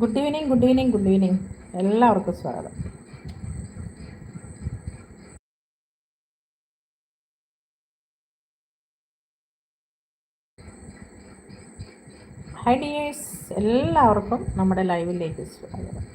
Good evening good evening good evening എല്ലാവർക്കും സ്വാഗതം. Hi dears എല്ലാവർക്കും നമ്മുടെ ലൈവിലേക്ക് സ്വാഗതം.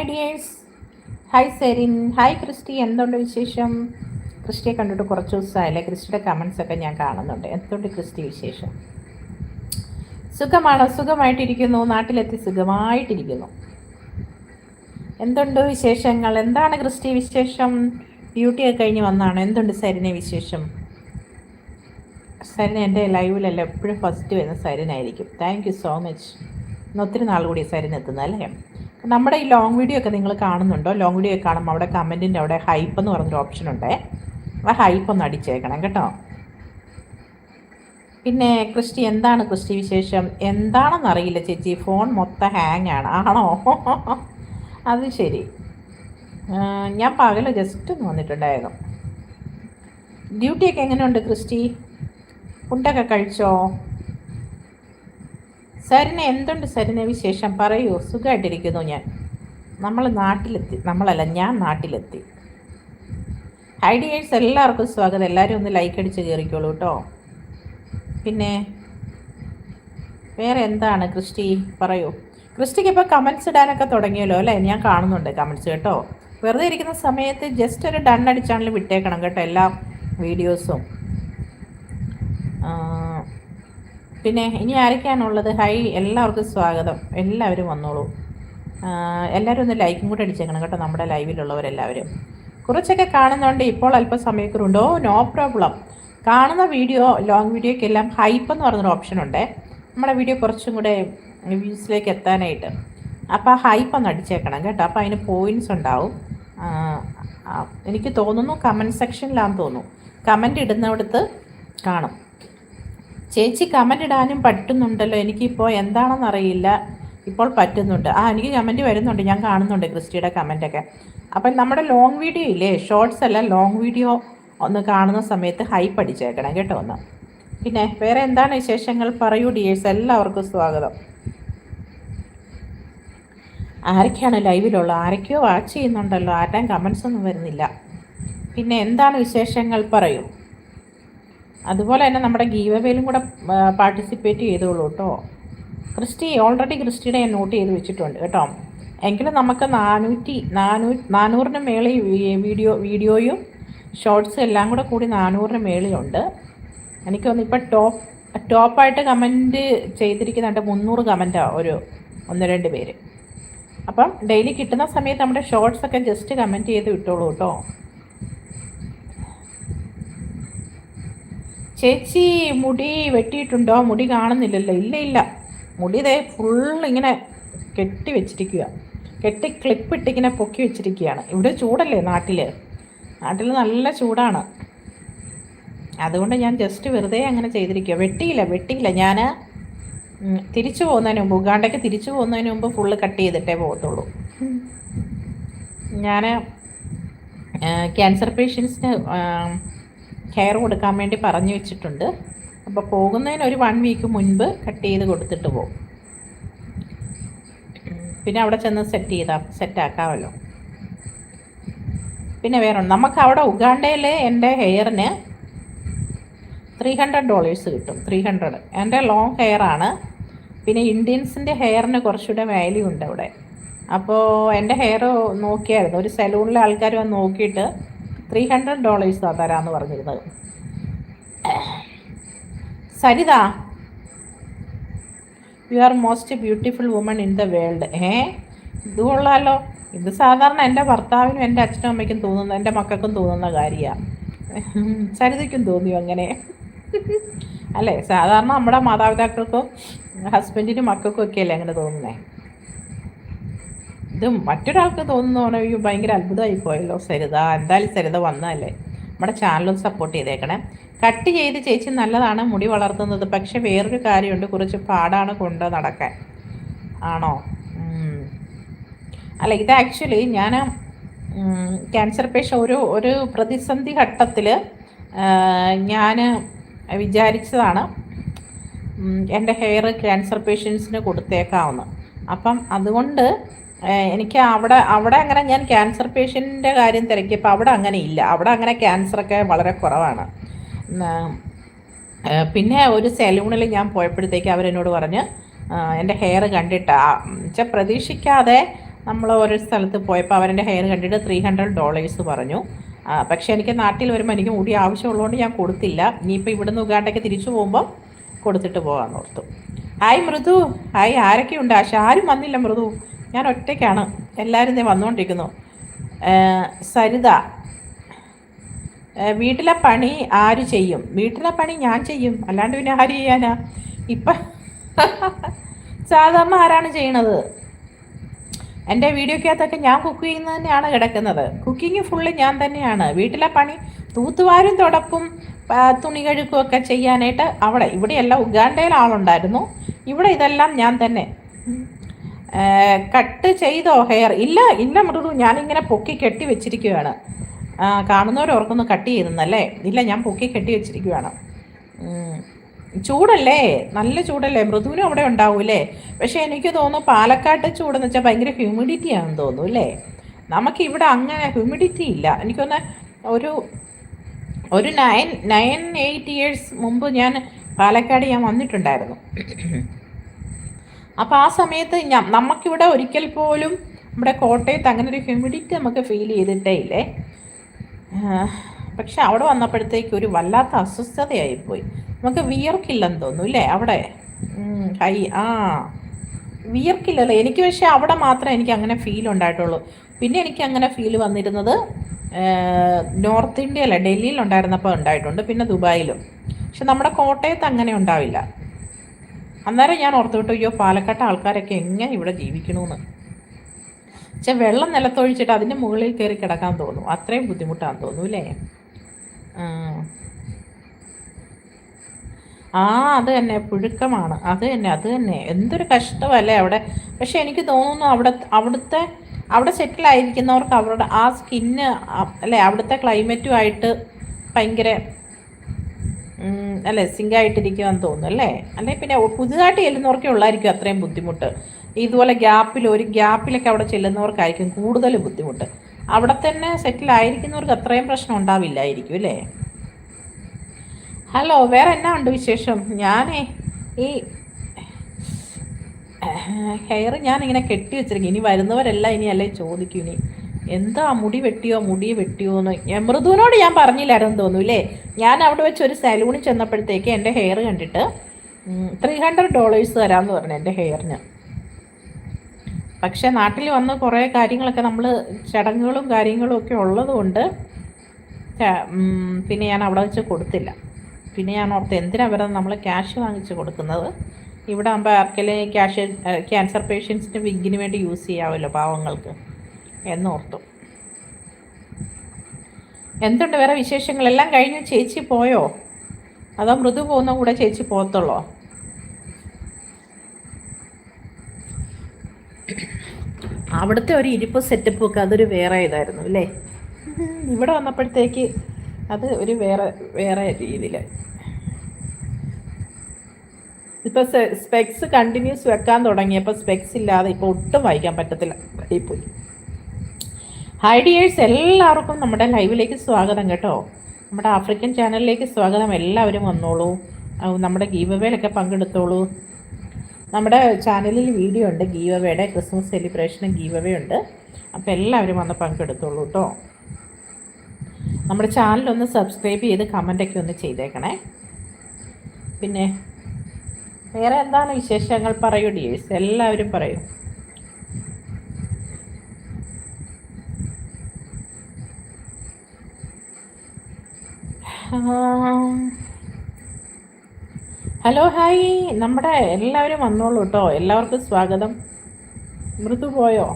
Hi dears hi Serin hi Christy എന്തുണ്ട് വിശേഷം? ക്രിസ്റ്റിയെ കണ്ടിട്ട് കുറച്ച് ദിവസമായില്ലേ? ക്രിസ്റ്റിയുടെ കമൻസ് ഒക്കെ ഞാൻ കാണുന്നുണ്ട്. എന്തുണ്ട് ക്രിസ്റ്റി വിശേഷം? സുഖമാണ്? സുഖമായിട്ടിരിക്കുന്നു? നാട്ടിലെത്തി സുഖമായിട്ടിരിക്കുന്നു. എന്തുണ്ട് വിശേഷങ്ങൾ? എന്താണ് ക്രിസ്റ്റി വിശേഷം? ഡ്യൂട്ടിയൊക്കെ കഴിഞ്ഞ് വന്നാണ്? എന്തുണ്ട് സരിനെ വിശേഷം? സരിന എന്റെ ലൈവിലല്ല എപ്പോഴും ഫസ്റ്റ് വരുന്ന സരിനായിരിക്കും. താങ്ക് യു സോ മച്ച് ഇന്ന് ഒത്തിരി നാൾ കൂടി സരിനെത്തുന്നത് അല്ലേ നമ്മുടെ ഈ ലോങ് വീഡിയോ ഒക്കെ നിങ്ങൾ കാണുന്നുണ്ടോ? ലോങ് വീഡിയോ ഒക്കെ കാണുമ്പോൾ അവിടെ കമന്റിന്റെ അവിടെ ഹൈപ്പ് എന്ന് പറഞ്ഞൊരു ഓപ്ഷൻ ഉണ്ട്. ആ ഹൈപ്പ് ഒന്ന് അടിച്ചേക്കണം കേട്ടോ. പിന്നെ ക്രിസ്റ്റി എന്താണ് ക്രിസ്റ്റി വിശേഷം? എന്താണെന്നറിയില്ല ചേച്ചി. ഫോൺ മൊത്തം ഹാങ് ആണ്. ആണോ? അത് ശരി. ഞാൻ പകൽ ജസ്റ്റ് ഒന്ന് വന്നിട്ടുണ്ടായിരുന്നു. ഡ്യൂട്ടിയൊക്കെ എങ്ങനെയുണ്ട് ക്രിസ്റ്റി? ഫുഡൊക്കെ കഴിച്ചോ? സരിനെ എന്തുണ്ട് സരിന വിശേഷം? പറയൂ. സുഖമായിട്ടിരിക്കുന്നു ഞാൻ. നമ്മൾ നാട്ടിലെത്തി. നമ്മളല്ല ഞാൻ നാട്ടിലെത്തി. ഐഡിയേഴ്സ് എല്ലാവർക്കും സ്വാഗതം. എല്ലാവരും ഒന്ന് ലൈക്ക് അടിച്ച് കയറിക്കോളൂ കേട്ടോ. പിന്നെ വേറെ എന്താണ് ക്രിസ്റ്റി? പറയൂ. ക്രിസ്റ്റിക്ക് ഇപ്പോൾ കമൻസ് ഇടാനൊക്കെ തുടങ്ങിയല്ലോ അല്ലേ? ഞാൻ കാണുന്നുണ്ട് കമൻസ് കേട്ടോ. വെറുതെ ഇരിക്കുന്ന സമയത്ത് ജസ്റ്റ് ഒരു ഡൺ വിട്ടേക്കണം കേട്ടോ എല്ലാ വീഡിയോസും പിന്നെ ഇനി ആരൊക്കെയാണുള്ളത്? ഹൈ എല്ലാവർക്കും സ്വാഗതം. എല്ലാവരും വന്നോളൂ. എല്ലാവരും ഒന്ന് ലൈക്കും കൂടെ അടിച്ചേക്കണം കേട്ടോ നമ്മുടെ ലൈവിലുള്ളവരെല്ലാവരും കുറച്ചൊക്കെ കാണുന്നുണ്ട്. ഇപ്പോൾ അല്പം അല്പസമയക്കുറുണ്ടോ നോ പ്രോബ്ലം കാണുന്ന വീഡിയോ ലോങ് വീഡിയോക്കെല്ലാം ഹൈപ്പ് എന്ന് പറഞ്ഞൊരു ഓപ്ഷൻ ഉണ്ട്. നമ്മുടെ വീഡിയോ കുറച്ചും കൂടെ വ്യൂസിലേക്ക് എത്താനായിട്ട്. അപ്പോൾ ഹൈപ്പ് ഒന്ന് അടിച്ചേക്കണം കേട്ടോ. അപ്പോൾ അതിന് പോയിന്റ്സ് ഉണ്ടാവും. എനിക്ക് തോന്നുന്നു കമന്റ് സെക്ഷനിലാണെന്ന് തോന്നുന്നു. കമന്റ് ഇടുന്നിടത്ത് കാണും. ചേച്ചി കമന്റ് ഇടാനും പറ്റുന്നുണ്ടല്ലോ. എനിക്കിപ്പോൾ എന്താണെന്ന് അറിയില്ല ഇപ്പോൾ പറ്റുന്നുണ്ട്. ആ എനിക്ക് കമന്റ് വരുന്നുണ്ട്. ഞാൻ കാണുന്നുണ്ട് ക്രിസ്റ്റിയുടെ കമന്റൊക്കെ അപ്പം നമ്മുടെ ലോങ് വീഡിയോ ഇല്ലേ? ഷോർട്സ് അല്ല ലോങ് വീഡിയോ ഒന്ന് കാണുന്ന സമയത്ത് ഹൈപ്പ് അടിച്ചേക്കണം. കേട്ടോ ഒന്ന്. പിന്നെ വേറെ എന്താണ് വിശേഷങ്ങൾ? പറയൂ ഡിയേഴ്സ് എല്ലാവർക്കും സ്വാഗതം. ആരൊക്കെയാണ് ലൈവിലുള്ള ആരൊക്കെയോ വാച്ച് ചെയ്യുന്നുണ്ടല്ലോ. ആരുടെയും കമൻസ് ഒന്നും വരുന്നില്ല. പിന്നെ എന്താണ് വിശേഷങ്ങൾ? പറയൂ. അതുപോലെ തന്നെ നമ്മുടെ ഗീവവേലും കൂടെ പാർട്ടിസിപ്പേറ്റ് ചെയ്തോളൂ കേട്ടോ ക്രിസ്റ്റി ഓൾറെഡി ക്രിസ്റ്റിയുടെ ഞാൻ നോട്ട് ചെയ്ത് വെച്ചിട്ടുണ്ട് കേട്ടോ. എങ്കിലും നമുക്ക് നാനൂറ്റി നാനൂ നാനൂറിന് മേളിൽ വീഡിയോ വീഡിയോയും ഷോർട്സും എല്ലാം കൂടെ കൂടി നാനൂറിന് മേളിലുണ്ട്. എനിക്ക് തോന്നുന്നു ഇപ്പം ടോപ്പ് ടോപ്പായിട്ട് കമന്റ് ചെയ്തിരിക്കുന്നുണ്ട് മുന്നൂറ് കമന്റാണ് ഒരു ഒന്ന് രണ്ട് പേര്. അപ്പം ഡെയിലി കിട്ടുന്ന സമയത്ത് നമ്മുടെ ഷോർട്സ് ഒക്കെ ജസ്റ്റ് കമന്റ് ചെയ്ത് വിട്ടോളൂ കേട്ടോ ചേച്ചി മുടി വെട്ടിയിട്ടുണ്ടോ? മുടി കാണുന്നില്ലല്ലോ. ഇല്ല ഇല്ല. മുടി ഇതേ ഫുൾ ഇങ്ങനെ കെട്ടി വെച്ചിരിക്കുക കെട്ടി ക്ലിപ്പ് ഇട്ടിങ്ങനെ പൊക്കി വെച്ചിരിക്കുകയാണ് ഇവിടെ ചൂടല്ലേ നാട്ടിൽ നാട്ടിൽ നല്ല ചൂടാണ്. അതുകൊണ്ട് ഞാൻ ജസ്റ്റ് വെറുതെ അങ്ങനെ ചെയ്തിരിക്കുക വെട്ടിയില്ല വെട്ടിയില്ല. ഞാൻ തിരിച്ചു പോകുന്നതിന് മുമ്പ് ഉഗാണ്ടയ്ക്ക് തിരിച്ചു പോകുന്നതിന് മുമ്പ് ഫുള്ള് കട്ട് ചെയ്തിട്ടേ പോകത്തുള്ളൂ. ഞാൻ ക്യാൻസർ പേഷ്യൻസിന് കെയർ കൊടുക്കാൻ വേണ്ടി പറഞ്ഞു വെച്ചിട്ടുണ്ട്. അപ്പോൾ പോകുന്നതിന് ഒരു വൺ വീക്ക് മുൻപ് കട്ട് ചെയ്ത് കൊടുത്തിട്ട് പോകും. പിന്നെ അവിടെ ചെന്ന് സെറ്റ് ചെയ്താൽ സെറ്റാക്കാമല്ലോ പിന്നെ വേറെ നമുക്ക് അവിടെ ഉഗാണ്ടയിൽ എന്റെ ഹെയറിന് ത്രീ ഹൺഡ്രഡ് ഡോളേഴ്സ് കിട്ടും ത്രീ ഹൺഡ്രഡ് എന്റെ ലോങ് ഹെയറാണ് പിന്നെ ഇന്ത്യൻസിന്റെ ഹെയറിന് കുറച്ചുകൂടെ വാല്യൂ ഉണ്ട് അവിടെ. അപ്പോൾ എന്റെ ഹെയർ നോക്കിയായിരുന്നു. ഒരു സലൂണിലെ ആൾക്കാർ വന്ന് നോക്കിയിട്ട് ത്രീ ഹൺഡ്രഡ് ഡോളേഴ്സാണ് തരാമെന്ന് പറഞ്ഞിരുന്നത്. Saritha you are most beautiful woman in the world ഏ? ഇത് ഇത് സാധാരണ എന്റെ ഭർത്താവിനും എന്റെ അച്ഛനും അമ്മയ്ക്കും തോന്നുന്ന എന്റെ മക്കൾക്കും തോന്നുന്ന കാര്യമാണ് സരിതയ്ക്കും തോന്നിയോ അങ്ങനെ? അല്ലേ? സാധാരണ നമ്മുടെ മാതാപിതാക്കൾക്കും ഹസ്ബൻഡിനും മക്കൾക്കും ഒക്കെ അല്ലേ അങ്ങനെ തോന്നുന്നേ? ഇത് മറ്റൊരാൾക്ക് തോന്നുന്നു പറഞ്ഞാൽ ഭയങ്കര അത്ഭുതമായി പോയല്ലോ സരിത. എന്തായാലും സരിത വന്നതല്ലേ? നമ്മുടെ ചാനലും സപ്പോർട്ട് ചെയ്തേക്കണേ. കട്ട് ചെയ്ത് ചേച്ചി നല്ലതാണ് മുടി വളർത്തുന്നത്. പക്ഷെ വേറൊരു കാര്യമുണ്ട്. കുറച്ച് പാടാണ് കൊണ്ട് നടക്കാൻ. ആണോ? അല്ല ഇത് ആക്ച്വലി ഞാൻ ക്യാൻസർ പേഷ്യ ഒരു ഒരു പ്രതിസന്ധി ഘട്ടത്തിൽ ഞാൻ വിചാരിച്ചതാണ് എന്റെ ഹെയർ ക്യാൻസർ പേഷ്യൻസിന് കൊടുത്തേക്കാവുന്ന. അപ്പം അതുകൊണ്ട് എനിക്ക് അവിടെ അവിടെ അങ്ങനെ ഞാൻ ക്യാൻസർ പേഷ്യന്റെ കാര്യം തിരക്കിയപ്പോൾ അവിടെ അങ്ങനെ ഇല്ല. അവിടെ അങ്ങനെ ക്യാൻസറൊക്കെ വളരെ കുറവാണ്. പിന്നെ ഒരു സെലൂണിൽ ഞാൻ പോയപ്പോഴത്തേക്ക് അവരെന്നോട് പറഞ്ഞ് എന്റെ ഹെയർ കണ്ടിട്ട്. വെച്ചാൽ പ്രതീക്ഷിക്കാതെ നമ്മൾ ഓരോ സ്ഥലത്ത് പോയപ്പോൾ അവരെന്റെ ഹെയർ കണ്ടിട്ട് ത്രീ ഹൺഡ്രഡ് ഡോളേഴ്സ് പറഞ്ഞു. പക്ഷേ എനിക്ക് നാട്ടിൽ വരുമ്പോൾ എനിക്ക് മുടി ആവശ്യമുള്ളതുകൊണ്ട് ഞാൻ കൊടുത്തില്ല. ഇനിയിപ്പോൾ ഇവിടുന്ന് ഉഗാണ്ടയ്ക്ക് തിരിച്ചു പോകുമ്പോൾ കൊടുത്തിട്ട് പോകാമെന്ന് ഓർത്തു. ഹായ് മൃദു. ഹായ് ആരൊക്കെയുണ്ട്? ആശ ആരും വന്നില്ല മൃദു. ഞാൻ ഒറ്റയ്ക്കാണ്. എല്ലാവരും ഇതേ വന്നുകൊണ്ടിരിക്കുന്നു സരിത വീട്ടിലെ പണി ആര് ചെയ്യും? വീട്ടിലെ പണി ഞാൻ ചെയ്യും. അല്ലാണ്ട് പിന്നെ ആര് ചെയ്യാനാ? ഇപ്പം സാധാരണ ആരാണ് ചെയ്യണത്? എന്റെ വീഡിയോക്കകത്തൊക്കെ ഞാൻ കുക്ക് ചെയ്യുന്നത് തന്നെയാണ് കിടക്കുന്നത്. കുക്കിംഗ് ഫുള്ള് ഞാൻ തന്നെയാണ്. വീട്ടിലെ പണി തൂത്തുവാരും തുടപ്പും തുണി കഴുക്കുമൊക്കെ ചെയ്യാനായിട്ട് അവിടെ. ഇവിടെയല്ല ഉഗാണ്ടയിൽ ആളുണ്ടായിരുന്നു ഇവിടെ ഇതെല്ലാം ഞാൻ തന്നെ. കട്ട് ചെയ്തോ ഹെയർ? ഇല്ല ഇല്ല മൃദു ഞാനിങ്ങനെ പൊക്കി കെട്ടി വെച്ചിരിക്കുകയാണ് കാണുന്നവരോർക്കൊന്ന് കട്ട് ചെയ്തെന്നല്ലേ ഇല്ല ഞാൻ പൊക്കി കെട്ടി വെച്ചിരിക്കുകയാണ് ചൂടല്ലേ? നല്ല ചൂടല്ലേ? മൃദുവിനും അവിടെ ഉണ്ടാവൂലേ പക്ഷേ എനിക്ക് തോന്നുന്നു പാലക്കാട്ട് ചൂടെന്ന് വെച്ചാൽ ഭയങ്കര ഹ്യൂമിഡിറ്റി ആണെന്ന് തോന്നുന്നു അല്ലേ? നമുക്കിവിടെ അങ്ങനെ ഹ്യൂമിഡിറ്റി ഇല്ല. എനിക്കൊന്ന് ഒരു ഒരു നയൻ നയൻ എയ്റ്റ് ഇയേഴ്സ് മുമ്പ് ഞാൻ പാലക്കാട് ഞാൻ വന്നിട്ടുണ്ടായിരുന്നു. അപ്പോൾ ആ സമയത്ത് ഞാൻ നമുക്കിവിടെ ഒരിക്കൽ പോലും നമ്മുടെ കോട്ടയത്ത് അങ്ങനെ ഒരു ഹ്യൂമിഡിറ്റി നമുക്ക് ഫീൽ ചെയ്തിട്ടേ ഇല്ലേ? പക്ഷെ അവിടെ വന്നപ്പോഴത്തേക്ക് ഒരു വല്ലാത്ത അസ്വസ്ഥതയായിപ്പോയി. നമുക്ക് വിയർക്കില്ലെന്ന് തോന്നുന്നു ഇല്ലേ അവിടെ? ഹൈ ആ. വിയർക്കില്ലല്ലോ. എനിക്ക് പക്ഷേ അവിടെ മാത്രമേ എനിക്ക് അങ്ങനെ ഫീൽ ഉണ്ടായിട്ടുള്ളൂ. പിന്നെ എനിക്ക് അങ്ങനെ ഫീൽ വന്നിരുന്നത് നോർത്ത് ഇന്ത്യയിലെ ഡൽഹിയിൽ ഉണ്ടായിരുന്നപ്പോൾ ഉണ്ടായിട്ടുണ്ട് പിന്നെ ദുബായിലും. പക്ഷെ നമ്മുടെ കോട്ടയത്ത് അങ്ങനെ ഉണ്ടാവില്ല. അന്നേരം ഞാൻ ഓർത്തു വിട്ടു അയ്യോ പാലക്കാട്ട് ആൾക്കാരൊക്കെ എങ്ങനെ ഇവിടെ ജീവിക്കണമെന്ന് പക്ഷെ വെള്ളം നിലത്തൊഴിച്ചിട്ട് അതിന്റെ മുകളിൽ കയറി കിടക്കാൻ തോന്നും. അത്രയും ബുദ്ധിമുട്ടാന്ന് തോന്നും അല്ലേ ആ. അത് തന്നെ പുഴുക്കമാണ്. അത് തന്നെ അത് തന്നെ. എന്തൊരു കഷ്ടമല്ലേ അവിടെ. പക്ഷെ എനിക്ക് തോന്നുന്നു അവിടെ അവിടുത്തെ അവിടെ സെറ്റിലായിരിക്കുന്നവർക്ക് അവരുടെ ആ സ്കിന്ന് അല്ലേ അവിടുത്തെ ക്ലൈമറ്റുമായിട്ട് ഭയങ്കര അല്ലേ സിങ്കായിട്ടിരിക്കുമെന്ന് തോന്നുന്നു അല്ലേ? അല്ലെ പിന്നെ പുതുതായിട്ട് ചെല്ലുന്നവർക്കേ ഉള്ളായിരിക്കും അത്രയും ബുദ്ധിമുട്ട്. ഇതുപോലെ ഗ്യാപ്പിൽ ഒരു ഗ്യാപ്പിലൊക്കെ അവിടെ ചെല്ലുന്നവർക്കായിരിക്കും കൂടുതൽ ബുദ്ധിമുട്ട്. അവിടെ തന്നെ സെറ്റിലായിരിക്കുന്നവർക്ക് അത്രയും പ്രശ്നം ഉണ്ടാവില്ലായിരിക്കും അല്ലേ? ഹലോ വേറെ എന്നാ ഉണ്ട് വിശേഷം? ഞാനേ ഈ ഹെയർ ഞാനിങ്ങനെ കെട്ടി വെച്ചിരിക്കും ഇനി വരുന്നവരെല്ലാം ഇനി അല്ലേ ചോദിക്കും ഇനി? എന്താ മുടി വെട്ടിയോ മുടി വെട്ടിയോ എന്ന് മൃദുവിനോട് ഞാൻ പറഞ്ഞില്ലായിരുന്നു തോന്നുന്നു അല്ലേ ഞാൻ അവിടെ വെച്ച് ഒരു സലൂണിൽ ചെന്നപ്പോഴത്തേക്ക് എന്റെ ഹെയർ കണ്ടിട്ട് ത്രീ ഹൺഡ്രഡ് ഡോളേഴ്സ് തരാമെന്ന് പറഞ്ഞു എന്റെ ഹെയറിന് പക്ഷേ നാട്ടിൽ വന്ന് കുറേ കാര്യങ്ങളൊക്കെ നമ്മൾ ചടങ്ങുകളും കാര്യങ്ങളും ഒക്കെ ഉള്ളതുകൊണ്ട് പിന്നെ ഞാൻ അവിടെ വെച്ച് കൊടുത്തില്ല. പിന്നെ ഞാൻ ഓർത്ത് എന്തിനാ വരുന്നത് നമ്മൾ ക്യാഷ് വാങ്ങിച്ച് കൊടുക്കുന്നത്? ഇവിടെ ആകുമ്പോൾ ആർക്കെങ്കിലും ക്യാഷ് ക്യാൻസർ പേഷ്യൻസിന്റെ വിഗിന് വേണ്ടി യൂസ് ചെയ്യാമല്ലോ പാവങ്ങൾക്ക്. എന്നോർത്തു. എന്തുണ്ട് വേറെ വിശേഷങ്ങളെല്ലാം കഴിഞ്ഞ് ചേച്ചി പോയോ? അതോ മൃദു പോകുന്ന കൂടെ ചേച്ചി പോകത്തുള്ളോ? അവിടുത്തെ ഒരു ഇരിപ്പ് സെറ്റപ്പ് ഒക്കെ അതൊരു വേറെ ഇതായിരുന്നു അല്ലേ? ഇവിടെ വന്നപ്പോഴത്തേക്ക് അത് ഒരു വേറെ വേറെ രീതിയിൽ. ഇപ്പം സ്പെക്സ് കണ്ടിന്യൂസ് വെക്കാൻ തുടങ്ങിയപ്പോൾ സ്പെക്സ് ഇല്ലാതെ ഇപ്പോൾ ഒട്ടും വായിക്കാൻ പറ്റത്തില്ല. പോയി ഹൈ ഡിയേഴ്സ് എല്ലാവർക്കും നമ്മുടെ ലൈവിലേക്ക് സ്വാഗതം കേട്ടോ. നമ്മുടെ ആഫ്രിക്കൻ ചാനലിലേക്ക് സ്വാഗതം. എല്ലാവരും വന്നോളൂ. നമ്മുടെ ഗീവവേലൊക്കെ പങ്കെടുത്തോളൂ. നമ്മുടെ ചാനലിൽ വീഡിയോ ഉണ്ട്. ഗീവവേയുടെ ക്രിസ്മസ് സെലിബ്രേഷനും ഗീവവേ ഉണ്ട് അപ്പോൾ എല്ലാവരും വന്ന് പങ്കെടുത്തോളൂ കേട്ടോ. നമ്മുടെ ചാനലൊന്ന് സബ്സ്ക്രൈബ് ചെയ്ത് കമന്റൊക്കെ ഒന്ന് ചെയ്തേക്കണേ. പിന്നെ വേറെ എന്താണ് വിശേഷങ്ങൾ? പറയൂ ഡിയേഴ്സ് എല്ലാവരും പറയൂ. ഹലോ ഹായ് നമ്മുടെ എല്ലാവരും വന്നോളൂ കേട്ടോ എല്ലാവർക്കും സ്വാഗതം. മൃദു പോയോ?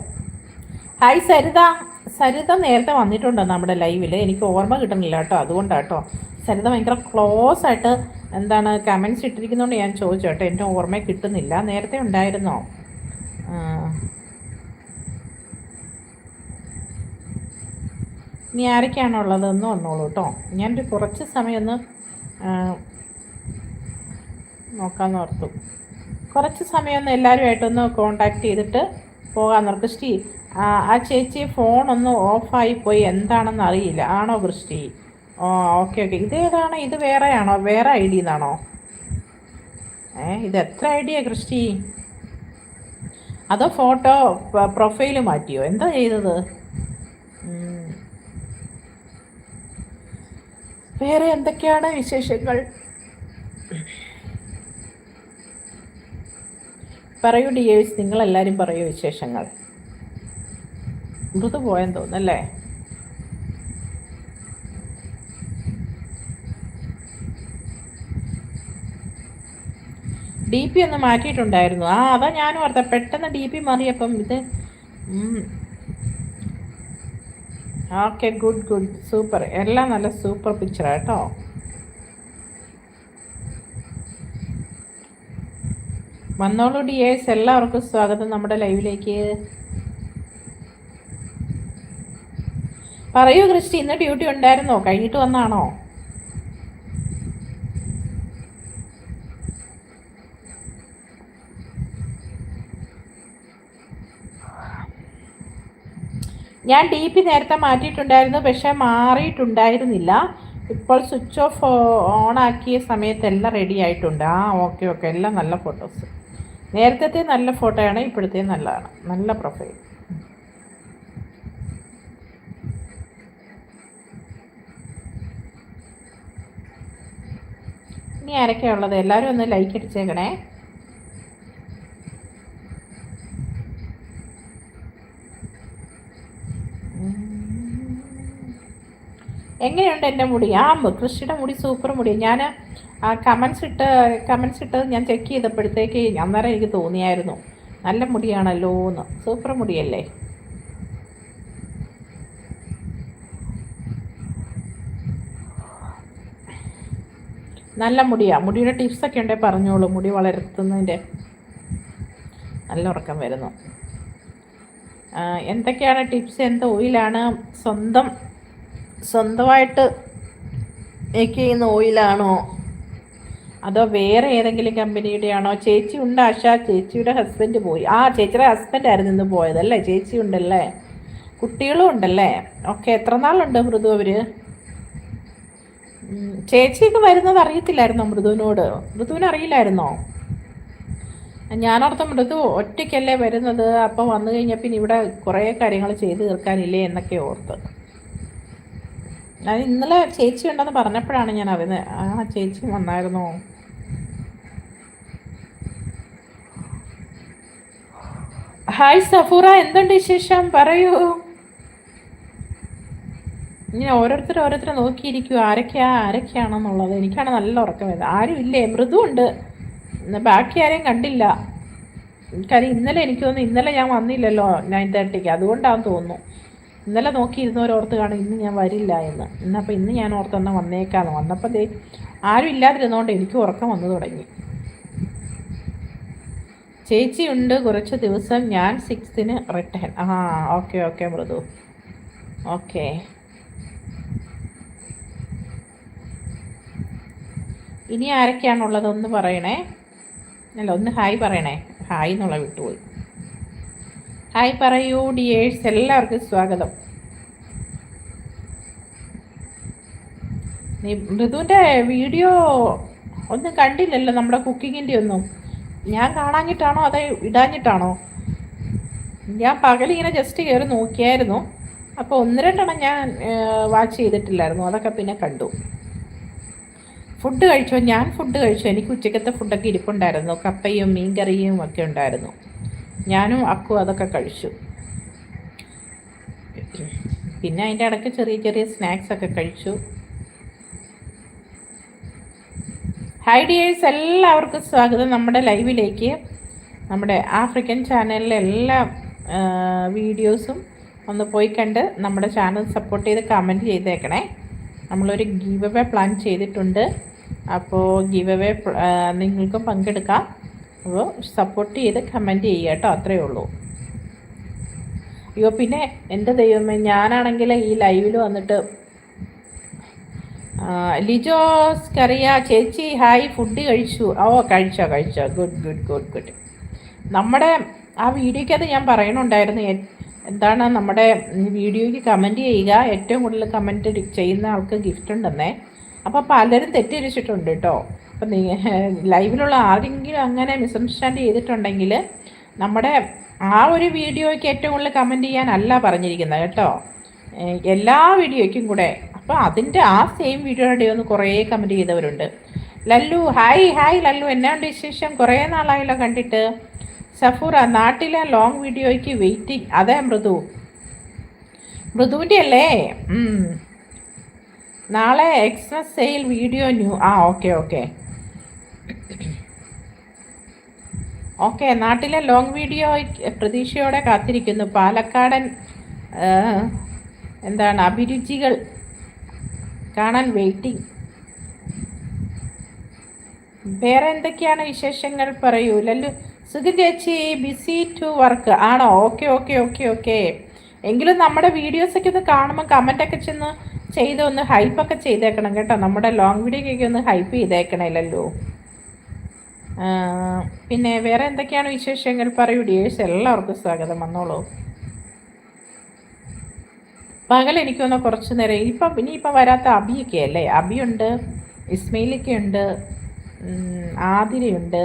ഹായ് സരിത. സരിത നേരത്തെ വന്നിട്ടുണ്ടോ നമ്മുടെ ലൈവിൽ എനിക്ക് ഓർമ്മ കിട്ടുന്നില്ല കേട്ടോ അതുകൊണ്ടാണ് കേട്ടോ സരിത ഭയങ്കര ക്ലോസ് ആയിട്ട് എന്താണ് കമൻസ് ഇട്ടിരിക്കുന്നതുകൊണ്ട് ഞാൻ ചോദിച്ചു കേട്ടോ. എന്റെ ഓർമ്മ കിട്ടുന്നില്ല. നേരത്തെ ഉണ്ടായിരുന്നോ? ഇനി ആരൊക്കെയാണുള്ളതെന്ന് വന്നോളൂ കേട്ടോ ഞാനൊരു കുറച്ച് സമയം ഒന്ന് നോക്കാമെന്ന് ഓർത്തു. കുറച്ച് സമയം ഒന്ന് എല്ലാവരുമായിട്ടൊന്ന് കോണ്ടാക്ട് ചെയ്തിട്ട് പോകാമെന്ന് ഓർത്തു. സ്റ്റീവ് ആ ചേച്ചി ഫോണൊന്ന് ഓഫായി പോയി. എന്താണെന്ന് അറിയില്ല. ആണോ ബൃഷ്ടി ഓ ഓക്കെ ഓക്കെ ഇതേതാണോ ഇത് വേറെയാണോ? വേറെ ഐ ഡി എന്നാണോ ഏ ഇത് എത്ര ഐ ഡിയാ കൃഷ്ടി അതോ ഫോട്ടോ പ്രൊഫൈൽ മാറ്റിയോ? എന്താ ചെയ്തത്? വേറെ എന്തൊക്കെയാണ് വിശേഷങ്ങൾ? പറയൂ ഡിയേഴ്സ് നിങ്ങളെല്ലാവരും പറയൂ വിശേഷങ്ങൾ. മൃദു പോയെന്ന് തോന്നുന്നല്ലേ? ഡി പി ഒന്ന് മാറ്റിയിട്ടുണ്ടായിരുന്നു. ആ അതാ ഞാനും ഓർത്ത പെട്ടെന്ന് ഡി പി മാറിയപ്പം ഇത് ഓക്കെ ഗുഡ് ഗുഡ് സൂപ്പർ എല്ലാം നല്ല സൂപ്പർ പിക്ചർ കേട്ടോ. വന്നോളൂ ഡി എസ് എല്ലാവർക്കും സ്വാഗതം നമ്മുടെ ലൈവിലേക്ക്. പറയൂ ക്രിസ്റ്റി ഇന്ന് ഡ്യൂട്ടി ഉണ്ടായിരുന്നോ? കഴിഞ്ഞിട്ട് വന്നാണോ? ഞാൻ ഡി പി നേരത്തെ മാറ്റിയിട്ടുണ്ടായിരുന്നു പക്ഷെ മാറിയിട്ടുണ്ടായിരുന്നില്ല. ഇപ്പോൾ സ്വിച്ച് ഓഫ് ഓൺ ആക്കിയ സമയത്ത് എല്ലാം റെഡി ആയിട്ടുണ്ട്. ആ ഓക്കെ ഓക്കെ എല്ലാം നല്ല ഫോട്ടോസ് നേരത്തെ നല്ല ഫോട്ടോയാണ് ഇപ്പോഴത്തെ നല്ലതാണ്. നല്ല പ്രൊഫൈൽ ഇനി ആരൊക്കെയാണ് ഉള്ളത്? എല്ലാവരും ഒന്ന് ലൈക്ക് അടിച്ചേക്കണേ. എങ്ങനെയുണ്ട് എന്റെ മുടി? ആ കൃഷിയുടെ മുടി സൂപ്പർ മുടി. ഞാൻ ആ കമൻസ് ഇട്ട് കമൻസ് ഇട്ട് ഞാൻ ചെക്ക് ചെയ്തപ്പോഴത്തേക്ക് അന്നേരം എനിക്ക് തോന്നിയായിരുന്നു. നല്ല മുടിയാണല്ലോ എന്ന്. സൂപ്പർ മുടിയല്ലേ? നല്ല മുടിയാ. മുടിയുടെ ടിപ്സൊക്കെ ഉണ്ടെങ്കിൽ പറഞ്ഞോളൂ. മുടി വളർത്തുന്നതിന്റെ. നല്ല ഉറക്കം വരുന്നു. എന്തൊക്കെയാണ് ടിപ്സ് എന്ത് ഓയിലാണ് സ്വന്തം സ്വന്തമായിട്ട് മേക്ക് ചെയ്യുന്ന ഓയിലാണോ അതോ വേറെ ഏതെങ്കിലും കമ്പനിയുടെ ആണോ ചേച്ചി ഉണ്ട് ആശാ ചേച്ചിയുടെ ഹസ്ബൻഡ് പോയി. ആ ചേച്ചിയുടെ ഹസ്ബൻഡ് ആയിരുന്നു ഇന്ന് പോയതല്ലേ ചേച്ചി ഉണ്ടല്ലേ? കുട്ടികളും ഉണ്ടല്ലേ? ഓക്കെ എത്ര നാളുണ്ട് മൃദു അവർ? ചേച്ചിയൊക്കെ വരുന്നത് അറിയത്തില്ലായിരുന്നോ മൃദുവിനോട്? മൃദുവിന് അറിയില്ലായിരുന്നോ? ഞാനോർത്ത മൃദു ഒറ്റയ്ക്കല്ലേ വരുന്നത്? അപ്പം വന്നു കഴിഞ്ഞാൽ പിന്നെ ഇവിടെ കുറേ കാര്യങ്ങൾ ചെയ്തു തീർക്കാനില്ലേ എന്നൊക്കെ ഓർത്ത്. ഞാൻ ഇന്നലെ ചേച്ചി ഉണ്ടെന്ന് പറഞ്ഞപ്പോഴാണ് ഞാൻ അറിയുന്നത്. ആ ചേച്ചി വന്നായിരുന്നോ. ഹായ് സഫൂറ എന്തുണ്ട് വിശേഷം? പറയൂ. ഇങ്ങനെ ഓരോരുത്തർ ഓരോരുത്തർ നോക്കിയിരിക്കും ആരൊക്കെയാ? ആരൊക്കെയാണെന്നുള്ളത്. എനിക്കാണ് നല്ല ഉറക്കം വരുന്നത്. ആരും ഇല്ലേ? മൃദുണ്ട് ബാക്കി ആരെയും കണ്ടില്ല. കാര്യം ഇന്നലെ എനിക്ക് തോന്നുന്നു ഇന്നലെ ഞാൻ വന്നില്ലല്ലോ നയൻ തേർട്ടിക്ക് അതുകൊണ്ടാണെന്ന് തോന്നുന്നു. ഇന്നലെ നോക്കിയിരുന്നവരോർത്ത് കാണും ഇന്ന് ഞാൻ വരില്ല എന്ന്. ഇന്നപ്പോൾ ഇന്ന് ഞാൻ ഓർത്തെന്നാ വന്നേക്കാന്ന്. വന്നപ്പോൾ ദേ ആരും ഇല്ലാതിരുന്നതുകൊണ്ട് എനിക്ക് ഉറക്കം വന്നു തുടങ്ങി. ചേച്ചിയുണ്ട് കുറച്ച് ദിവസം. ഞാൻ സിക്സ്ത്തിന് റിട്ടേൺ. ആ ഓക്കെ ഓക്കെ മൃദു. ഓക്കെ. ഇനി ആരൊക്കെയാണുള്ളത്? ഒന്ന് പറയണേ. അല്ല ഒന്ന് ഹായ് പറയണേ. ഹായ് എന്നുള്ള വിട്ടുപോയി. ഹായ് പറയൂ ഡിയേഴ്സ് എല്ലാവർക്കും സ്വാഗതം. നീ മൃദുവിന്റെ വീഡിയോ ഒന്നും കണ്ടില്ലല്ലോ നമ്മുടെ കുക്കിങ്ങിന്റെ ഒന്നും. ഞാൻ കാണാഞ്ഞിട്ടാണോ അതോ ഇടാഞ്ഞിട്ടാണോ? ഞാൻ പകലിങ്ങനെ ജസ്റ്റ് കയറി നോക്കിയായിരുന്നു. അപ്പോൾ ഒന്ന് രണ്ടെണ്ണം ഞാൻ വാച്ച് ചെയ്തിട്ടില്ലായിരുന്നു അതൊക്കെ പിന്നെ കണ്ടു. ഫുഡ് കഴിച്ചോ? ഞാൻ ഫുഡ് കഴിച്ചു. എനിക്ക് ഉച്ചക്കത്തെ ഫുഡൊക്കെ ഇരിപ്പുണ്ടായിരുന്നു. കപ്പയും മീൻകറിയും ഒക്കെ ഉണ്ടായിരുന്നു. ഞാനും അക്കു അതൊക്കെ കഴിച്ചു. പിന്നെ അതിന്റെ ഇടയ്ക്ക് ചെറിയ ചെറിയ സ്നാക്സ് ഒക്കെ കഴിച്ചു. ഹൈ ഡിയേഴ്സ് എല്ലാവർക്കും സ്വാഗതം നമ്മുടെ ലൈവിലേക്ക്. നമ്മുടെ ആഫ്രിക്കൻ ചാനലിലെ എല്ലാ വീഡിയോസും ഒന്ന് പോയി കണ്ട് നമ്മുടെ ചാനൽ സപ്പോർട്ട് ചെയ്ത് കമന്റ് ചെയ്തേക്കണേ. നമ്മളൊരു ഗീവ് അവേ പ്ലാൻ ചെയ്തിട്ടുണ്ട്. അപ്പോൾ ഗീവ് അവേ നിങ്ങൾക്കും പങ്കെടുക്കാം. അപ്പോൾ സപ്പോർട്ട് ചെയ്ത് കമന്റ് ചെയ്യുക കേട്ടോ അത്രയേ ഉള്ളൂ. അയ്യോ പിന്നെ എന്റെ ദൈവമേ ഞാനാണെങ്കിൽ ഈ ലൈവിൽ വന്നിട്ട് ലിജോസ് കറിയ ചേച്ചി ഹായ് ഫുഡ് കഴിച്ചു. ഓ കഴിച്ചോ കഴിച്ചോ. ഗുഡ് ഗുഡ് ഗുഡ് ഗുഡ് നമ്മുടെ ആ വീഡിയോയ്ക്കത് ഞാൻ പറയണുണ്ടായിരുന്നു എന്താണ് നമ്മുടെ വീഡിയോയ്ക്ക് കമന്റ് ചെയ്യുക. ഏറ്റവും കൂടുതൽ കമന്റ് ചെയ്യുന്ന ആൾക്ക് ഗിഫ്റ്റ് ഉണ്ടെന്നേ. അപ്പോൾ പലരും തെറ്റിദ്ധരിച്ചിട്ടുണ്ട് കേട്ടോ. അപ്പം നീ ലൈവിലുള്ള ആരെങ്കിലും അങ്ങനെ മിസ്അണ്ടർസ്റ്റാൻഡ് ചെയ്തിട്ടുണ്ടെങ്കിൽ നമ്മുടെ ആ ഒരു വീഡിയോയ്ക്ക് ഏറ്റവും കൂടുതൽ കമന്റ് ചെയ്യാനല്ല പറഞ്ഞിരിക്കുന്നത് കേട്ടോ. എല്ലാ വീഡിയോയ്ക്കും കൂടെ. അപ്പോൾ അതിന്റെ ആ സെയിം വീഡിയോയുടെ ഒന്ന് കുറേ comment ചെയ്തവരുണ്ട്. Lallu hi hi Lallu. എന്നാണ്ട് വിശേഷം? കുറേ നാളായല്ലോ കണ്ടിട്ട്. സഫൂറ നാട്ടിലെ ലോങ് വീഡിയോയ്ക്ക് വെയിറ്റിംഗ് അതെ മൃദു. മൃദുവിന്റെ അല്ലേ? നാളെ എക്സ്പ്രസ് സെയിൽ വീഡിയോ ന്യൂ ആ ഓക്കെ ഓക്കെ ഓക്കെ നാട്ടിലെ ലോങ് വീഡിയോ പ്രതീക്ഷയോടെ കാത്തിരിക്കുന്നു. പാലക്കാടൻ എന്താണ് അഭിരുചികൾ കാണാൻ വെയിറ്റിംഗ് വേറെ എന്തൊക്കെയാണ് വിശേഷങ്ങൾ? പറയൂ. ലല്ലു സുഖം ചേച്ചി ബിസി ടു വർക്ക് ആണോ? Okay okay okay okay. എങ്കിലും നമ്മുടെ വീഡിയോസൊക്കെ ഒന്ന് കാണുമ്പോൾ കമന്റൊക്കെ ചെന്ന് ചെയ്ത് ഒന്ന് ഹൈപ്പൊക്കെ ചെയ്തേക്കണം കേട്ടോ. നമ്മുടെ ലോങ് വീഡിയോക്കൊക്കെ ഒന്ന് ഹൈപ്പ് ചെയ്തേക്കണമല്ലോ പിന്നെ വേറെ എന്തൊക്കെയാണ് വിശേഷങ്ങൾ? പറയൂ ഡിയേഴ്സ് എല്ലാവർക്കും സ്വാഗതം. വന്നോളൂ. പകൽ എനിക്കൊന്ന് കുറച്ച് നേരം. ഇപ്പം ഇനിയിപ്പം വരാത്ത അബിയൊക്കെ അല്ലേ? അബിയുണ്ട് ഇസ്മയിലൊക്കെ ഉണ്ട് ആതിരയുണ്ട്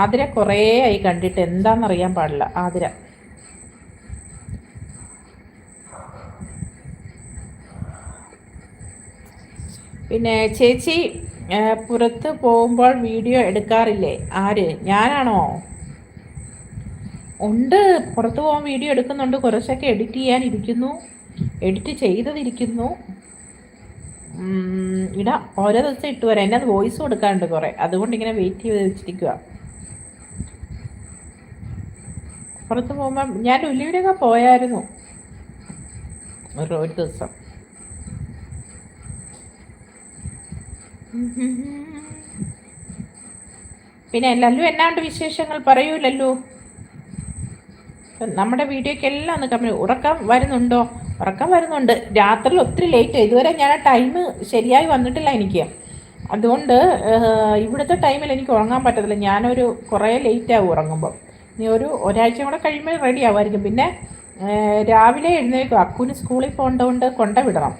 ആതിര കുറേ ആയി കണ്ടിട്ട് എന്താണെന്നറിയാൻ പാടില്ല. ആതിര. പിന്നെ ചേച്ചി പുറത്ത് പോകുമ്പോൾ വീഡിയോ എടുക്കാറില്ലേ? ആര്? ഞാനാണോ? ഉണ്ട്. പുറത്ത് പോകാൻ വീഡിയോ എടുക്കുന്നുണ്ട്. കുറച്ചൊക്കെ എഡിറ്റ് ചെയ്യാനിരിക്കുന്നു. എഡിറ്റ് ചെയ്തതിരിക്കുന്നു. ഇടാം. ഓരോ ദിവസം ഇട്ട് വരാം. എന്നെ അത് വോയിസ് കൊടുക്കാറുണ്ട് കുറേ. അതുകൊണ്ട് ഇങ്ങനെ വെയിറ്റ് ചെയ്ത് വെച്ചിരിക്കുക പുറത്ത് പോകുമ്പോൾ ഞാൻ ഉല്ലിവിടെയൊക്കെ പോയായിരുന്നു. ഒരു ഒരു ദിവസം. പിന്നെ ലല്ലു എന്നാണ്ട് വിശേഷങ്ങൾ പറയൂ ലല്ലു. നമ്മുടെ വീഡിയോക്ക് എല്ലാം ഒന്ന് ഉറക്കം വരുന്നുണ്ടോ? ഉറക്കം വരുന്നുണ്ട്. രാത്രി ഒത്തിരി ലേറ്റ് ഇതുവരെ ഞാൻ ആ ടൈം ശരിയായി വന്നിട്ടില്ല എനിക്ക്. അതുകൊണ്ട് ഇവിടുത്തെ ടൈമിൽ എനിക്ക് ഉറങ്ങാൻ പറ്റത്തില്ല. ഞാനൊരു കുറേ ലേറ്റ് ആകും ഉറങ്ങുമ്പോൾ ഇനി ഒരു ഒരാഴ്ച കൂടെ കഴിയുമ്പോൾ റെഡി ആവുമായിരിക്കും. പിന്നെ രാവിലെ എഴുന്നേൽക്കും. അക്കുവിന് സ്കൂളിൽ പോകേണ്ടതുകൊണ്ട് കൊണ്ട വിടണം.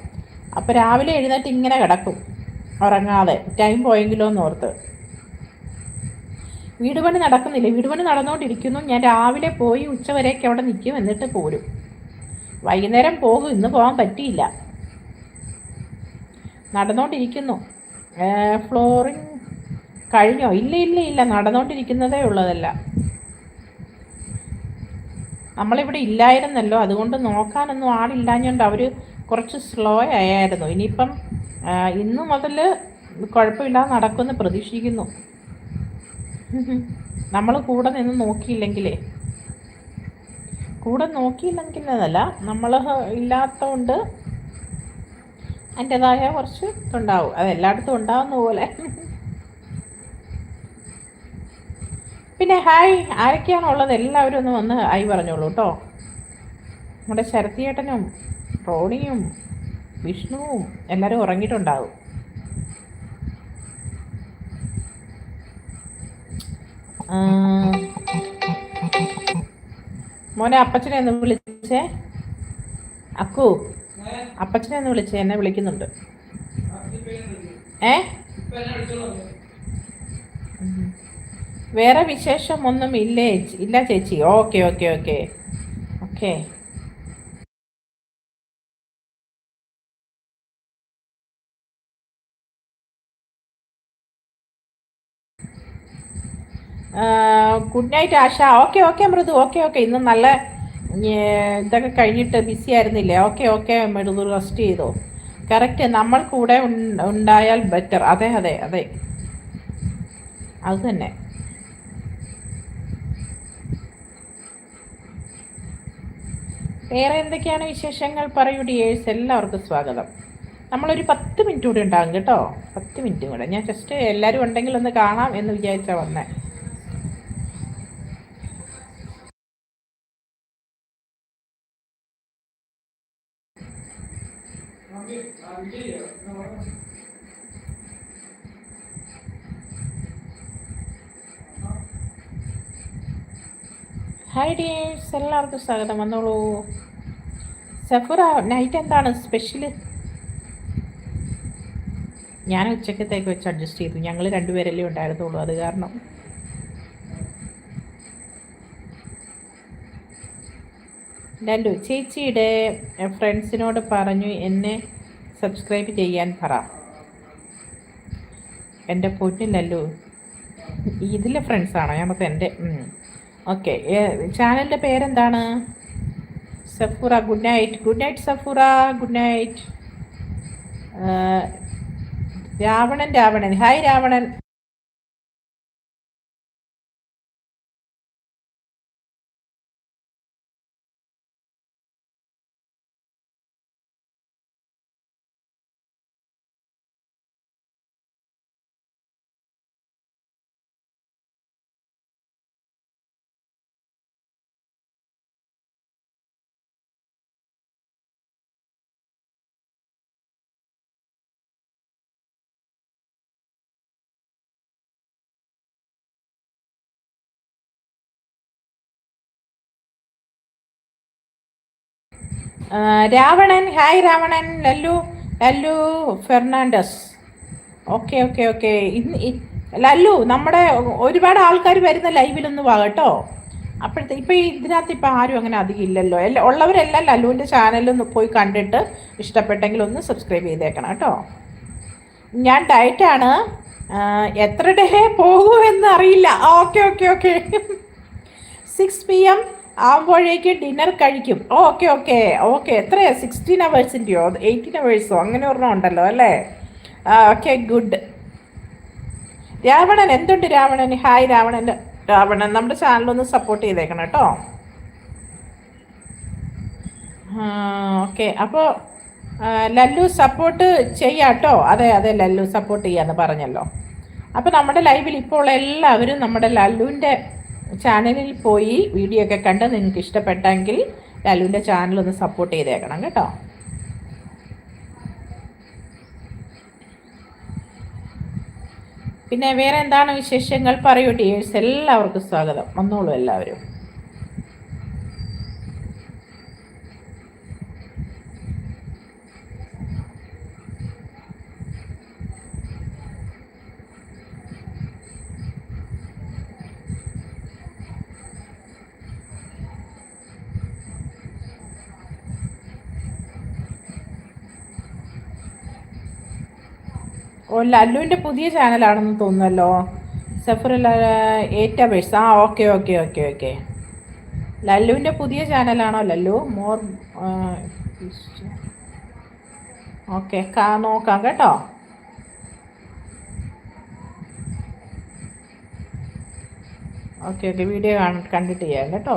അപ്പോൾ രാവിലെ എഴുന്നേറ്റ് ഇങ്ങനെ കിടക്കും. ഉറങ്ങാതെ ടൈം പോയെങ്കിലോ എന്ന് ഓർത്ത്. വീട് പണി നടക്കുന്നില്ല? വീട് പണി നടന്നുകൊണ്ടിരിക്കുന്നു ഞാൻ രാവിലെ പോയി ഉച്ചവരെയൊക്കെ അവിടെ നിൽക്കും എന്നിട്ട് പോരും. വൈകുന്നേരം പോകും ഇന്ന് പോകാൻ പറ്റിയില്ല. നടന്നുകൊണ്ടിരിക്കുന്നു ഫ്ലോറിങ് കഴിഞ്ഞോ? ഇല്ല ഇല്ല ഇല്ല. നടന്നുകൊണ്ടിരിക്കുന്നതേ ഉള്ളതല്ല. നമ്മളിവിടെ ഇല്ലായിരുന്നല്ലോ. അതുകൊണ്ട് നോക്കാനൊന്നും ആളില്ലാഞ്ഞുകൊണ്ട് അവർ കുറച്ച് സ്ലോ ആയായിരുന്നു. ഇനിയിപ്പം ഇന്നു മുതൽ കുഴപ്പമില്ലാതെ നടക്കുമെന്ന് പ്രതീക്ഷിക്കുന്നു. നമ്മൾ കൂടെ നിന്ന് നോക്കിയില്ലെങ്കിലേ. കൂടെ നോക്കിയില്ലെങ്കിലതല്ല നമ്മൾ ഇല്ലാത്തതുകൊണ്ട് അതിന്റെതായ കുറച്ച് ഉണ്ടാവും അത് എല്ലായിടത്തും ഉണ്ടാവുന്ന പോലെ. പിന്നെ ഹായ് ആരൊക്കെയാണുള്ളത്? എല്ലാവരും ഒന്ന് വന്ന് ആയി പറഞ്ഞോളൂ കേട്ടോ നമ്മുടെ ശരത്തിയേട്ടനും റോണിയും വിഷ്ണുവും എല്ലാവരും ഉറങ്ങിയിട്ടുണ്ടാവും. മോനെ അപ്പച്ചനെ ഒന്ന് വിളിച്ചേ. അക്കു അപ്പച്ചനെ ഒന്ന് വിളിച്ചേ എന്നെ വിളിക്കുന്നുണ്ട്. ഏ? വേറെ വിശേഷം ഒന്നും ഇല്ലേ ഇല്ല ചേച്ചി. Okay okay okay. Okay. Good night Asha. Okay okay Mridu okay okay ഇന്ന് നല്ല ഇതൊക്കെ കഴിഞ്ഞിട്ട് ബിസി ആയിരുന്നില്ലേ? ഓക്കെ ഓക്കെ മൃദു റെസ്റ്റ് ചെയ്തോ? കറക്റ്റ് നമ്മൾ കൂടെ ഉണ്ടായാൽ ബെറ്റർ അതെ അതെ അതെ. അത് തന്നെ. വേറെ എന്തൊക്കെയാണ് വിശേഷങ്ങൾ? പറയൂ ഡിയേഴ്സ് എല്ലാവർക്കും സ്വാഗതം. നമ്മളൊരു പത്ത് മിനിറ്റ് കൂടി ഉണ്ടാകും കേട്ടോ. പത്ത് മിനിറ്റ് കൂടെ. ഞാൻ ജസ്റ്റ് എല്ലാവരും ഉണ്ടെങ്കിൽ ഒന്ന് കാണാം എന്ന് വിചാരിച്ചാൽ വന്നേ. ഹായ് ഡിയേഴ്സ് എല്ലാവർക്കും സ്വാഗതം. വന്നോളൂ. സഫുറ നൈറ്റ് എന്താണ് സ്പെഷ്യൽ ഞാൻ ഉച്ചക്കത്തേക്ക് വെച്ച് അഡ്ജസ്റ്റ് ചെയ്തു. ഞങ്ങൾ രണ്ടുപേരല്ലേ ഉണ്ടായിരുന്നുള്ളൂ അത് കാരണം. രണ്ടു ചേച്ചിയുടെ ഫ്രണ്ട്സിനോട് പറഞ്ഞു എന്നെ സബ്സ്ക്രൈബ് ചെയ്യാൻ പറ. എന്റെ പൊന്നില്ലല്ലോ ഇതിലെ ഫ്രണ്ട്സാണോ പറഞ്ഞത് എന്റെ ഓക്കെ ചാനലിന്റെ പേരെന്താണ്? Safoora good night good night Safoora good night Ravanan Ravanan. Hi Ravanan. Ravanan hi Ravanan Lallu Lallu Fernandes. Okay okay okay. ഇന്ന് ലല്ലു നമ്മുടെ ഒരുപാട് ആൾക്കാർ വരുന്ന ലൈവിലൊന്ന് വാ കേട്ടോ. അപ്പോഴത്തെ ഇപ്പം ഇതിനകത്ത് ഇപ്പം ആരും അങ്ങനെ അധികം ഇല്ലല്ലോ. എല്ലാ ഉള്ളവരെല്ലാം ലല്ലുവിന്റെ ചാനലിൽ പോയി കണ്ടിട്ട് ഇഷ്ടപ്പെട്ടെങ്കിൽ ഒന്ന് സബ്സ്ക്രൈബ് ചെയ്തേക്കണം കേട്ടോ. ഞാൻ ഡയറ്റാണ് എത്ര ഡേ പോകുമെന്ന് അറിയില്ല. Okay okay okay. Six P M ആകുമ്പോഴേക്ക് ഡിന്നർ കഴിക്കും. ഓക്കെ ഓക്കെ ഓക്കെ എത്രയാ സിക്സ്റ്റീൻ അവേഴ്സിന്റെയോ എയ്റ്റീൻ അവേഴ്സോ അങ്ങനെ ഒരെണ്ണം ഉണ്ടല്ലോ അല്ലേ? ഓക്കെ ഗുഡ് രാവണൻ എന്തുണ്ട് രാവണൻ? ഹായ് രാവണൻ. രാവണൻ നമ്മുടെ ചാനലൊന്ന് സപ്പോർട്ട് ചെയ്തേക്കണം കേട്ടോ. ഓക്കെ അപ്പോൾ ലല്ലു സപ്പോർട്ട് ചെയ്യാം കേട്ടോ. അതെ അതെ ലല്ലു സപ്പോർട്ട് ചെയ്യാന്ന് പറഞ്ഞല്ലോ. അപ്പോൾ നമ്മുടെ ലൈവിൽ ഇപ്പോൾ എല്ലാവരും നമ്മുടെ ലല്ലുവിന്റെ ചാനലിൽ പോയി വീഡിയോ ഒക്കെ കണ്ട് നിങ്ങൾക്ക് ഇഷ്ടപ്പെട്ടെങ്കിൽ ലാലുവിന്റെ ചാനൽ ഒന്ന് സപ്പോർട്ട് ചെയ്തേക്കണം കേട്ടോ. പിന്നെ വേറെ എന്താണ് വിശേഷങ്ങൾ? പറയൂ ടിയേഴ്സ് എല്ലാവർക്കും സ്വാഗതം. വന്നോളൂ എല്ലാവരും. ഓ ലല്ലുവിന്റെ പുതിയ ചാനലാണെന്ന് തോന്നുന്നല്ലോ. സഫർ ഏറ്റവേഴ്സ് ആ ഓക്കെ ഓക്കെ ഓക്കെ ഓക്കെ. ലല്ലുവിന്റെ പുതിയ ചാനലാണോ ലല്ലു? മോർ ഓക്കെ നോക്കാം കേട്ടോ. ഓക്കെ ഓക്കെ വീഡിയോ കണ്ടിട്ട് ചെയ്യാം കേട്ടോ.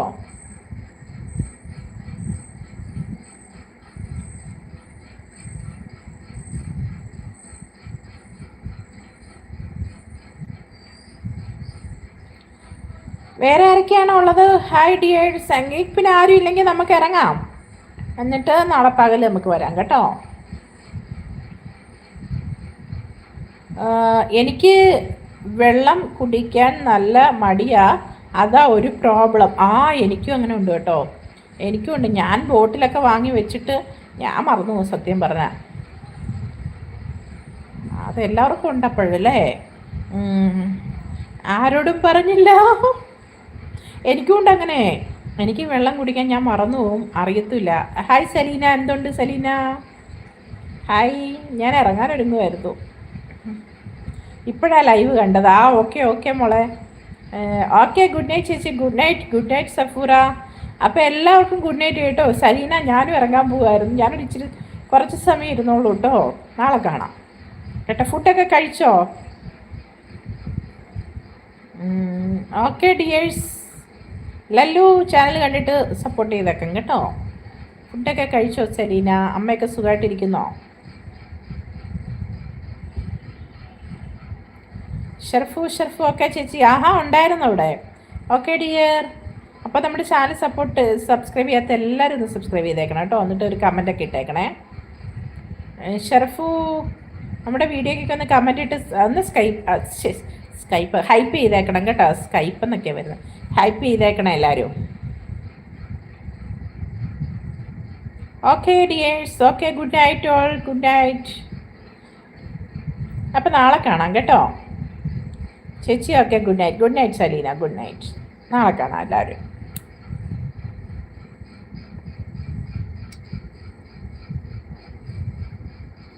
വേറെ ആരൊക്കെയാണോ ഉള്ളത്? Hi dear Sangeeth. പിന്നെ ആരും ഇല്ലെങ്കിൽ നമുക്ക് ഇറങ്ങാം. എന്നിട്ട് നാളെ പകൽ നമുക്ക് വരാം കേട്ടോ. എനിക്ക് വെള്ളം കുടിക്കാൻ നല്ല മടിയാ. അതാ ഒരു പ്രോബ്ലം ആ എനിക്കും അങ്ങനെ ഉണ്ട് കേട്ടോ. എനിക്കും ഉണ്ട്. ഞാൻ ബോട്ടിലൊക്കെ വാങ്ങി വെച്ചിട്ട് ഞാൻ മറന്നു സത്യം പറഞ്ഞ. അതെല്ലാവർക്കും ഉണ്ടപ്പോഴല്ലേ ആരോടും പറഞ്ഞില്ല. എനിക്കുണ്ട് അങ്ങനെ. എനിക്ക് വെള്ളം കുടിക്കാൻ ഞാൻ മറന്നു പോകും. അറിയത്തില്ല. ഹായ് സലീന എന്തുണ്ട് സലീന ഹായ് ഞാൻ ഇറങ്ങാൻ ഒരുങ്ങുമായിരുന്നു ഇപ്പോഴാണ് ലൈവ് കണ്ടത്. ആ ഓക്കെ ഓക്കെ മോളെ. ഓക്കെ ഗുഡ് നൈറ്റ് ചേച്ചി. Good night good night Safoora. അപ്പോൾ എല്ലാവർക്കും ഗുഡ് നൈറ്റ് കേട്ടോ. സലീന ഞാനും ഇറങ്ങാൻ പോകുമായിരുന്നു ഞാനൊരു ഇച്ചിരി കുറച്ച് സമയം ഇരുന്നോളൂ കേട്ടോ നാളെ കാണാം. കേട്ടോ ഫുഡൊക്കെ കഴിച്ചോ? ഓക്കെ ഡിയേഴ്സ് ലല്ലു ചാനൽ കണ്ടിട്ട് സപ്പോർട്ട് ചെയ്തേക്കാം കേട്ടോ. ഫുഡൊക്കെ കഴിച്ചോ സെലീന? അമ്മയൊക്കെ സുഖമായിട്ടിരിക്കുന്നോ ഷെർഫു ഷെർഫു ഒക്കെ ചേച്ചി. ആഹാ ഉണ്ടായിരുന്നു അവിടെ. Okay dear. അപ്പോൾ നമ്മുടെ ചാനൽ സപ്പോർട്ട് സബ്സ്ക്രൈബ് ചെയ്യാത്ത എല്ലാവരും ഒന്ന് സബ്സ്ക്രൈബ് ചെയ്തേക്കണം കേട്ടോ. എന്നിട്ട് ഒരു കമന്റൊക്കെ ഇട്ടേക്കണേ. ഷെർഫു നമ്മുടെ വീഡിയോക്കൊക്കെ ഒന്ന് കമന്റ് ഇട്ട് ഒന്ന് സ്കൈപ്പ് സ്കൈപ്പ് ഹൈപ്പ് ചെയ്തേക്കണം കേട്ടോ. സ്കൈപ്പ് എന്നൊക്കെ വരുന്നത്. ഹൈപ്പ് ചെയ്തേക്കണം എല്ലാവരും okay dears okay good night all good night അപ്പം നാളെ കാണാം കേട്ടോ. ചേച്ചി okay good night good night Saleena. Good night നാളെ കാണാം എല്ലാവരും